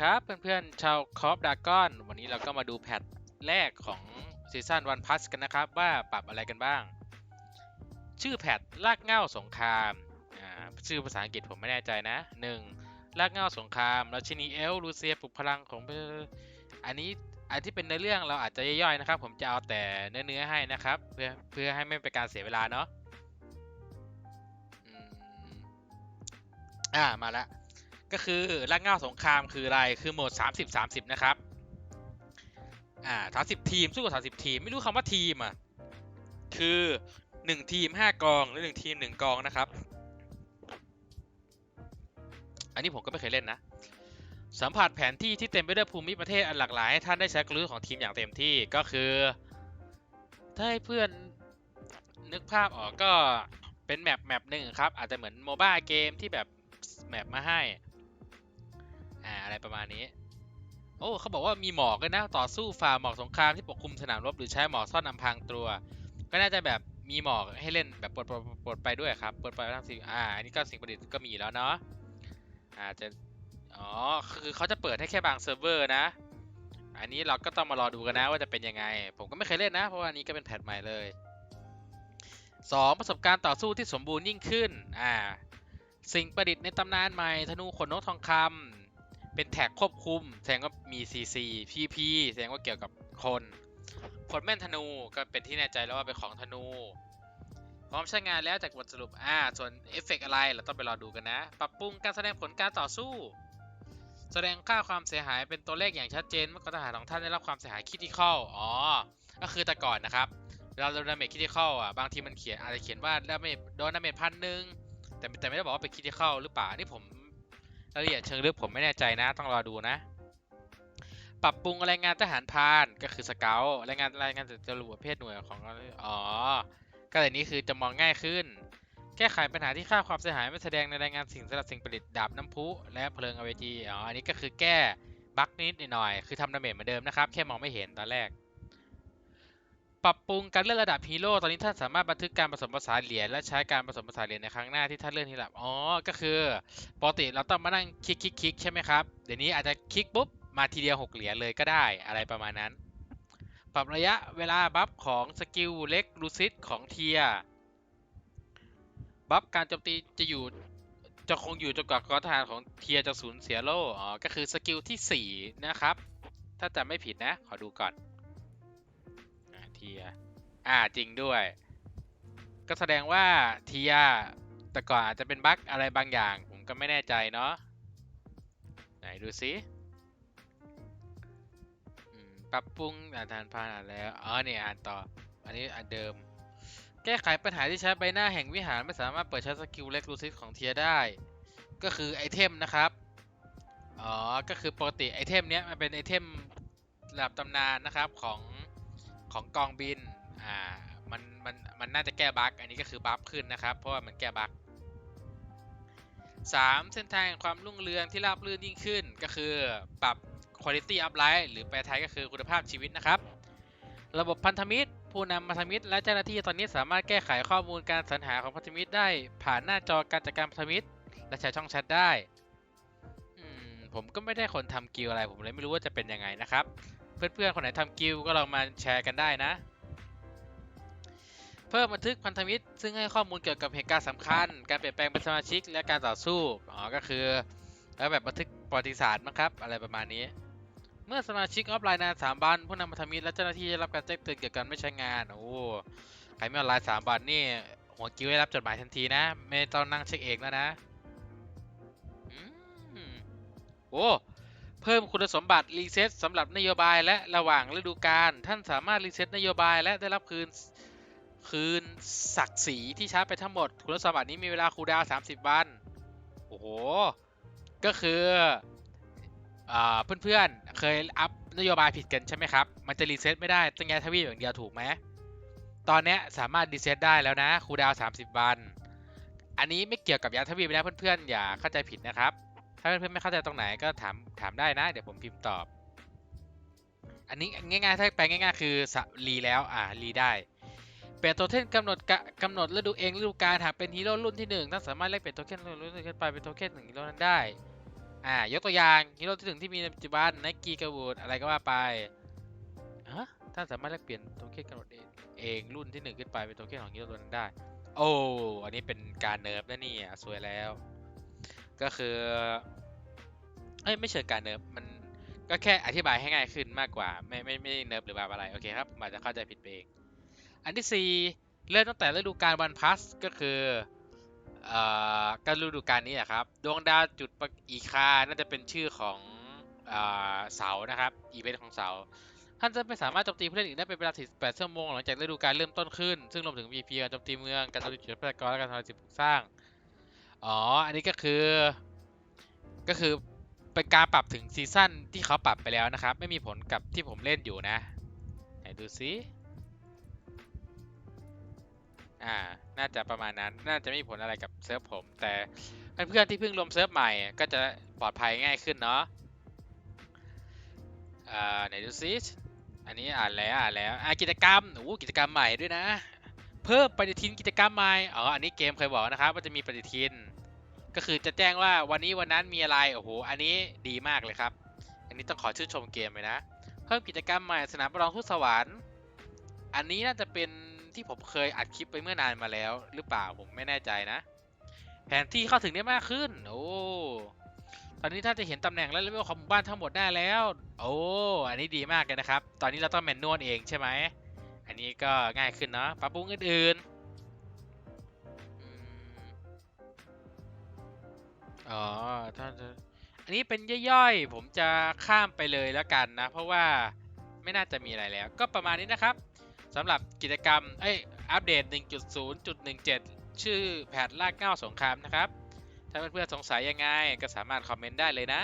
ครับเพื่อนๆชาวคอฟดากอนวันนี้เราก็มาดูแพทแรกของซีซั่นวันพัสกันนะครับ ว่าปรับอะไรกันบ้าง ชื่อแพทลากเง้าสงครามชื่อภาษาอังกฤษผมไม่แน่ใจนะ 1. ลากเง้าสงครามราชินีเอลลูเซียปลุกพลังของอันนี้อันที่เป็นในอเรื่องเราอาจจะย่อยๆนะครับ ผมจะเอาแต่เนื้อๆให้นะครับ เพื่อเพื่อให้ไม่เป็นการเสียเวลาเนาะอ่ามาละ ก็คือรากเง้าสงครามคืออะไร คือโหมด 30 30 นะครับ อ่า30ทีม สู้กับ30ทีม ไม่รู้คำว่าทีมอะ คือ1ทีม5กอง หรือ1ทีม1กองนะครับ อันนี้ผมก็ไม่เคยเล่นนะ สัมผัสแผนที่ที่เต็มไปด้วยภูมิประเทศอันหลากหลายให้ท่านได้ใช้กลยุทธ์ของทีมอย่างเต็มที่ ก็คือถ้าให้เพื่อนนึกภาพออกก็เป็นแมปแมปหนึ่งครับ อาจจะเหมือนโมบ้าเกมที่แบบแมปมาให้ อะไรประมาณนี้ โอ้เขาบอกว่ามีหมอกด้วยนะต่อสู้ฝ่าหมอกสงครามที่ปกคลุมสนามรบหรือใช้หมอกซ่อนอำพรางตัว ก็น่าจะแบบมีหมอกให้เล่นแบบปลดปลดปลดไปด้วยครับปลดไปทั้งสิ่งอ่าอันนี้ก็สิ่งประดิษฐ์ก็มีแล้วเนาะอาจจะอ๋อคือเขาจะเปิดให้แค่บางเซิร์ฟเวอร์นะ อันนี้เราก็ต้องมารอดูกันนะว่าจะเป็นยังไง ผมก็ไม่เคยเล่นนะ เพราะว่าอันนี้ก็เป็นแพทใหม่เลย 2. ประสบการณ์ต่อสู้ที่สมบูรณ์ยิ่งขึ้นอ่าสิ่งประดิษฐ์ในตำนานใหม่ธนูขนนกทองคำ เป็นแท็กควบคุม แสดงว่ามี CC PP แสดงว่าเกี่ยวกับคนผลแม่นธนูก็เป็นที่แน่ใจแล้วว่าเป็นของธนู พร้อมใช้งานแล้วจากบทสรุปอ่าส่วนเอฟเฟกต์อะไรเราต้องไปรอดูกันนะ ปรับปรุงการแสดงผลการต่อสู้ แสดงค่าความเสียหายเป็นตัวเลขอย่างชัดเจนเมื่อกองทหารของท่านได้รับความเสียหายคิด i ค a l อ๋อ ก็คือแต่ก่อนนะครับเวลาเราดาเมจคิด i ค a l อะบางทีมันเขียนอาจจะเขียนว่าดาเมจโดนดาเมจพันหนึ่งแต่แต่ไม่ได้บอกว่าเป็นคิดที่เข้าหรือเปล่านี่ผม รายละเอียดเชิงลึกผมไม่แน่ใจนะ ต้องรอดูนะ ปรับปรุงรายงานทหารพานก็คือสเกลรายงานรายงานจะระบุประเภทหน่วยของอ๋อก็เลยนี้คือจะมองง่ายขึ้น แก้ไขปัญหาที่ค่าความเสียหายไม่แสดงในรายงานสิ่งสำหรับสิ่งประดิษฐ์ดาบน้ำพุ และเพลิงอเวจีอ๋ออันนี้ก็คือแก้บั๊กนิดหน่อยคือทำดาเมจเหมือนเดิมนะครับ แค่มองไม่เห็นตอนแรก ปรับปรุงการเลื่อนระดับฮีโร่ตอนนี้ท่านสามารถบันทึกการผสมผสานเหรียญและใช้การผสมผสานเหรียญในครั้งหน้าที่ท่านเลื่อนที่ระดับอ๋อ ก็คือปกติเราต้องมานั่งคลิกคลิกคลิกใช่ไหมครับ เดี๋ยวนี้อาจจะคลิกปุ๊บมาทีเดียว 6 เหรียญเลยก็ได้อะไรประมาณนั้น ปรับระยะเวลาบัฟของสกิลเล็กลูซิดของเทียบัฟการโจมตีจะอยู่จะคงอยู่จนกว่ากองทหารของเทียจะสูญเสียโล่ อ๋อ ก็คือสกิลที่ 4 นะครับ ถ้าจำไม่ผิดนะ ขอดูก่อน เทีย อ่าจริงด้วย ก็แสดงว่าเทียแต่ก่อนอาจจะเป็นบั๊กอะไรบางอย่าง ผมก็ไม่แน่ใจเนาะไหนดูสิปรับปรุงอ่านทานพานอ่านแล้วอ๋อเนี่ยอ่านต่อ อันนี้อันเดิม แก้ไขปัญหาที่ใช้ใบหน้าแห่งวิหารไม่สามารถเปิดใช้สกิลเล็กลูซิสของเทียได้ ก็คือไอเทมนะครับ อ๋อ ก็คือปกติไอเทมเนี้ยมันเป็นไอเทมระดับตำนานนะครับของ ของกองบิน อ่า มัน มัน มันน่าจะแก้บั๊กอันนี้ก็คือบัฟขึ้นนะครับ เพราะว่ามันแก้บั๊กสามเส้นทางความรุ่งเรืองที่ราบรื่นยิ่งขึ้น ก็คือปรับ quality up life หรือแปลไทยก็คือคุณภาพชีวิตนะครับ ระบบพันธมิตร ผู้นำพันธมิตร และเจ้าหน้าที่ตอนนี้สามารถแก้ไขข้อมูลการสรรหาของพันธมิตรได้ ผ่านหน้าจอการจัดการพันธมิตร และใช้ช่องแชทได้ผมก็ไม่ได้คนทำกิลอะไร ผมเลยไม่รู้ว่าจะเป็นยังไงนะครับ เพื่อนๆคนไหนทำกิลก็ลองมาแชร์กันได้นะ เพิ่มบันทึกพันธมิตร ซึ่งให้ข้อมูลเกี่ยวกับเหตุการณ์สำคัญ การเปลี่ยนแปลงเป็นสมาชิกและการต่อสู้อ๋อก็คือแล้วแบบบันทึกประวัติศาสตร์มั้งครับ อะไรประมาณนี้ เมื่อสมาชิกออฟไลน์นานสามวันผู้นำพันธมิตรและเจ้าหน้าที่ได้รับการแจ้งเตือนเกี่ยวกับไม่ใช้งานโอ้ใครไม่ออนไลน์สามวันนี่หัวกิ้วได้รับจดหมายทันทีนะ ไม่ต้องนั่งเช็คเองแล้วนะโอ้ เพิ่มคุณสมบัติรีเซ็ตสำหรับนโยบายและระหว่างฤดูกาลท่านสามารถรีเซ็ตนโยบายและได้รับคืนคืนศักดิ์ศรีที่ใช้ไปทั้งหมด คุณสมบัตินี้มีเวลาคูลดาวน์30 วัน โอ้โห ก็คืออ่าเพื่อนๆ เคยอัพนโยบายผิดกันใช่ไหมครับ มันจะรีเซ็ตไม่ได้ต้องย้าทวีปอย่างเดียวถูกไหม ตอนนี้สามารถรีเซ็ตได้แล้วนะคูลดาวน์30 วัน อันนี้ไม่เกี่ยวกับยาทวีปนะเพื่อนๆ อย่าเข้าใจผิดนะครับ ถ้าเพื่อนๆไม่เข้าใจตรงไหนก็ถามถามได้นะ เดี๋ยวผมพิมพ์ตอบ อันนี้ง่ายๆถ้าแปลง่าย ๆ คือสรีแล้วอ่ารีได้เปลี่ยนโทเค็นกำหนดกำหนดฤดูเองฤดูกาลหากเป็นฮีโร่รุ่นที่หนึ่งท่านสามารถแลกเปลี่ยนโทเค็นรุ่นที่นขึ้นไปเป็นโทเค็นหนึ่งฮีโร่นั้นได้อ่ายกตัวอย่างฮีโร่ที่ถึงที่มีในปัจจุบันไนกี้กระวูดอะไรก็ว่าไปฮะท่านสามารถแลกเปลี่ยนโทเค็นกำหนดเองเองรุ่นที่หนึ่งขึ้นไปเป็นโทเค็นของฮีโร่ตัวนั้นได้ โอ้อันนี้เป็นการเนิร์ฟนะนี่สวยแล้ว ก็คือ เอ้ยไม่เชิงการเนิร์ฟมันก็แค่อธิบายให้ง่ายขึ้นมากกว่า ไม่ไม่ไม่เนิร์ฟหรือแบบอะไร โอเคครับผมอาจจะเข้าใจผิดไปเอง อันที่สี่เริ่มตั้งแต่ฤดูกาลวันพัสก็คือเอ่อการฤดูกาลนี้อะครับ ดวงดาวจุดประอีคา น่าจะเป็นชื่อของเอ่อเสานะครับ อีเวนต์ของเสาท่านจะไม่สามารถโจมตีผู้เล่นอีกได้เป็นเวลา 48 ชั่วโมง หลังจากฤดูกาลเริ่มต้นขึ้น ซึ่งรวมถึง VP การโจมตีเมือง การโจมตีจุดพยากรและการทำลายสิ่งปลูกสร้าง อ๋อ อันนี้ก็คือ ก็คือเป็นการปรับถึงซีซั่นที่เขาปรับไปแล้วนะครับ ไม่มีผลกับที่ผมเล่นอยู่นะ ไหนดูซิอ่า น่าจะประมาณนั้น น่าจะไม่มีผลอะไรกับเซิร์ฟผม แต่เพื่อนๆที่เพิ่งลงเซิร์ฟใหม่ ก็จะปลอดภัยง่ายขึ้นเนาะอ่าไหนดูซิอันนี้อ่านแล้วอ่านแล้วอ่ากิจกรรมโอ้กิจกรรมใหม่ด้วยนะ เพิ่มปฏิทินกิจกรรมใหม่ อ๋อ อันนี้เกมเคยบอกนะครับว่าจะมีปฏิทิน ก็คือจะแจ้งว่าวันนี้วันนั้นมีอะไร โอ้โห อันนี้ดีมากเลยครับ อันนี้ต้องขอชื่นชมเกมเลยนะ เพิ่มกิจกรรมใหม่สนามประลองทุกสวรรค์ อันนี้น่าจะเป็นที่ผมเคยอัดคลิปไปเมื่อนานมาแล้ว หรือเปล่าผมไม่แน่ใจนะ แผนที่เข้าถึงได้มากขึ้น โอ้ ตอนนี้ท่าจะเห็นตำแหน่งและเลเวลของหมู่บ้านทั้งหมดได้แล้ว โอ้ อันนี้ดีมากเลยนะครับ ตอนนี้เราต้องแมนนวลเองใช่ไหม อันนี้ก็ง่ายขึ้นเนาะ ปรับปรุงอื่นๆ อ๋อท่านจะอันนี้เป็นย่อยๆ ผมจะข้ามไปเลยแล้วกันนะ เพราะว่าไม่น่าจะมีอะไรแล้ว ก็ประมาณนี้นะครับสำหรับกิจกรรมเอ้ยอัปเดต 1.0.17 ชื่อแพทลากเง้าสงครามนะครับ ถ้าเพื่อนๆสงสัยยังไง ก็สามารถคอมเมนต์ได้เลยนะ